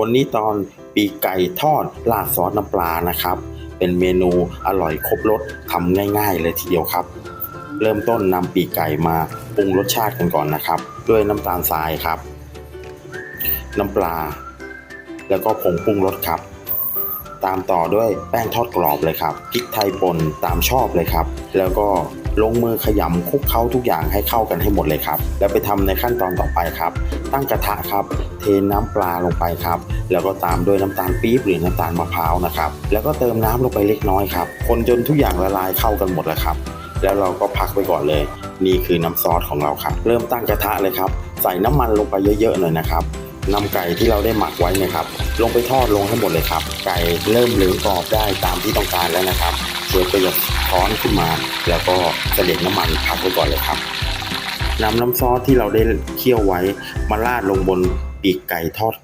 วันนี้ตอนปีกไก่ทอดราดซอสน้ำปลานะครับ เป็นเมนูอร่อยครบรสทำง่ายๆ เลยทีเดียวครับ เริ่มต้นนำปีกไก่มาปรุงรสชาติกันก่อนนะครับ ด้วยน้ำตาลทรายครับ น้ำปลา แล้วก็ผงปรุงรสครับ ตามต่อด้วยแป้งทอดกรอบเลยครับพริกไทยป่นตามชอบเลยครับ แล้วก็ ลงมือขยำคลุกเคล้าทุกอย่างให้เข้ากันให้หมดเลยครับ แล้วไปทำในขั้นตอนต่อไปครับ ตั้งกระทะครับ เทน้ำปลาลงไปครับ แล้วก็ตามด้วยน้ำตาลปี๊บหรือน้ำตาลมะพร้าวนะครับ แล้วก็เติมน้ำลงไปเล็กน้อยครับ คนจนทุกอย่างละลายเข้ากันหมดแล้วครับ แล้วเราก็พักไปก่อนเลย นี่คือน้ำซอสของเราครับ เริ่มตั้งกระทะเลยครับ ใส่น้ำมันลงไปเยอะๆหน่อยนะครับ นำไก่ที่เราได้หมักไว้เนะครับ ลงไปทอดลงให้หมดเลยครับ ไก่เริ่มเหลืองกรอบได้ตามที่ต้องการแล้วนะครับเชฟก็จะช้อนขึ้นมา แล้วก็เสด็จน้ำมันพักไว้ก่อนเลยครับนำน้ำซอสที่เราได้เคี่ยวไว้มาราดลงบนปีกไก่ทอด